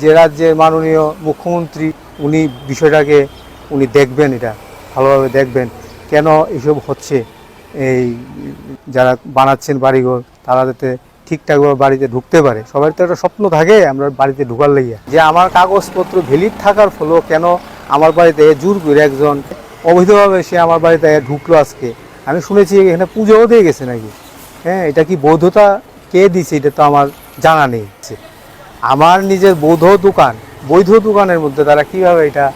যে রাজ্যের মাননীয় মুখ্যমন্ত্রী, উনি বিষয়টাকে, উনি দেখবেন এটা, ভালোভাবে দেখবেন কেন এসব হচ্ছে। এই যারা বানাচ্ছেন বাড়িঘর, তারা যাতে ঠিকঠাকভাবে বাড়িতে ঢুকতে পারে। সবার তো একটা স্বপ্ন থাকে আমরা বাড়িতে ঢুকার লাগিয়া। যে আমার কাগজপত্র ভ্যালিড থাকার ফলেও কেন আমার বাড়িতে জোর করে একজন অবৈধভাবে সে আমার বাড়িতে ঢুকলো আজকে? আমি শুনেছি এখানে পুজোও দিয়ে গেছে নাকি? হ্যাঁ এটা কি বৈধতা কে দিছে এটা তো আমার জানা নেই। আমার নিজের বৈধ দোকান, বৈধ দোকানের মধ্যে তারা কীভাবে এটা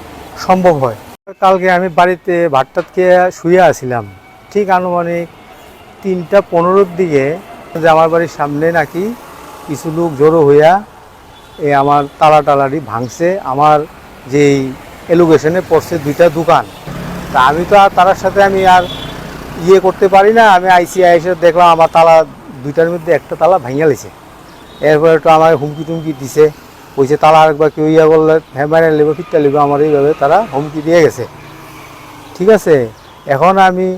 সম্ভব হয়? কালকে আমি বাড়িতে ভাতটাত খেয়ে শুয়ে আছিলাম। ঠিক আনুমানিক তিনটা পনেরোর দিকে যে আমার বাড়ির সামনে নাকি কিছু লোক জড়ো হইয়া এ আমার তালা টালারি ভাঙছে, আমার যেই এলোকেশনে পড়ছে দুইটা দোকান। তা আমি তো আর তার সাথে আমি আর ইয়ে করতে পারি না, আমি আইসিআই এসে দেখলাম আমার তালা দুইটার মধ্যে একটা তালা ভাঙিয়া লেছে এরপরে তো আমার হুমকি টুমকি দিছে। কইছে তালা আরেকবার কেউ ইয়া করলে হ্যাঁ মারে নেব, ফিরতে নেব। আমার এইভাবে তারা হুমকি দিয়ে গেছে। ঠিক আছে? এখন আমি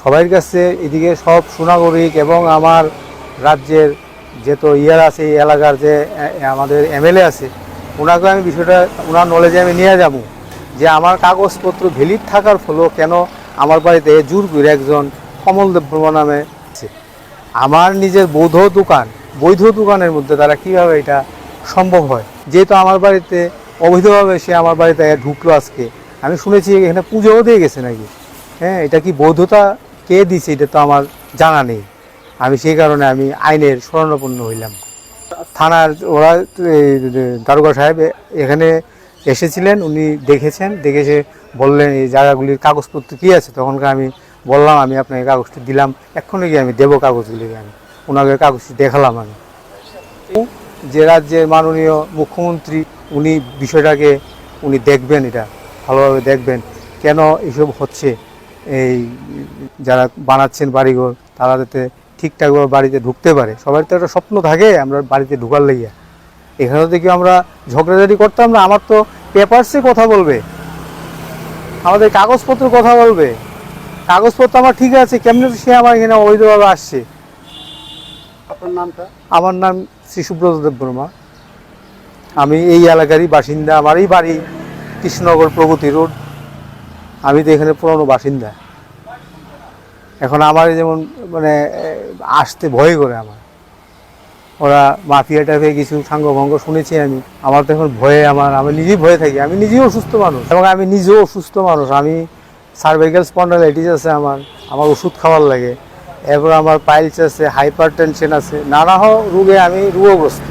সবার কাছে এদিকে সব সুনাগরিক এবং আমার রাজ্যের যে তো ইয়ার আছে, এই এলাকার যে আমাদের এমএলএ আছে, ওনাকে আমি বিষয়টা, ওনার নলেজে আমি নিয়ে যাব যে আমার কাগজপত্র ভ্যালিড থাকার ফলেও কেন আমার বাড়িতে জোর করে একজন কমল দেববর্মা নামে আমার নিজের বৈধ দোকান বৈধ দোকানের মধ্যে তারা কীভাবে এটা সম্ভব হয়? যেহেতু আমার বাড়িতে অবৈধভাবে সে আমার বাড়িতে ঢুকলো আজকে, আমি শুনেছি এখানে পুজোও দিয়ে গেছে নাকি? হ্যাঁ এটা কি বৈধতা কে দিছে এটা তো আমার জানা নেই। আমি সেই কারণে আমি আইনের শরণাপন্ন হইলাম। থানার ওরা দারোগা সাহেব এখানে এসেছিলেন, উনি দেখেছেন, দেখে সে বললেন, এই জায়গাগুলির কাগজপত্র কী আছে? তখনকার আমি বললাম, আমি আপনাকে কাগজটি দিলাম, এক্ষুনি গিয়ে আমি দেবো কাগজগুলিকে আমি। ওনাকে কাগজটি দেখালাম আমি। যে রাজ্যের মাননীয় মুখ্যমন্ত্রী, উনি বিষয়টাকে, উনি দেখবেন এটা, ভালোভাবে দেখবেন কেন এসব হচ্ছে। এই যারা বানাচ্ছেন বাড়িঘর, তারা যাতে ঠিকঠাকভাবে বাড়িতে ঢুকতে পারে। সবার তো একটা স্বপ্ন থাকে আমরা বাড়িতে ঢুকার লাগিয়া। এখানে থেকে আমরা ঝগড়াঝাটি করতাম না, আমার তো পেপারসে কথা বলবে। আমাদের কাগজপত্র কথা বলবে। কাগজপত্র আমার ঠিক আছে, কেমনে সে আমার এখানে অবৈধভাবে আসছে। আপনার নামটা? আমার নাম শ্রী সুব্রত দেব বর্মা। আমি এই এলাকারই বাসিন্দা, আমার এই বাড়ি কৃষ্ণনগর প্রগতি রোড। আমি তো এখানে পুরনো বাসিন্দা। এখন আমার যেমন মানে আসতে ভয় করে আমার। ওরা মাফিয়া টাইপের কিছু সাঙ্গভঙ্গ শুনেছি আমি। আমার তো এখন ভয়ে আমার, আমি নিজেই ভয়ে থাকি। আমি নিজেও অসুস্থ মানুষ। এবং আমি নিজেও অসুস্থ মানুষ। আমি সার্ভাইকাল স্পন্ডালাইটিস আছে আমার। আমার ওষুধ খাওয়ার লাগে। এরপর আমার পাইলস আছে হাইপার টেনশন আছে নানা রোগে আমি রোগগ্রস্ত।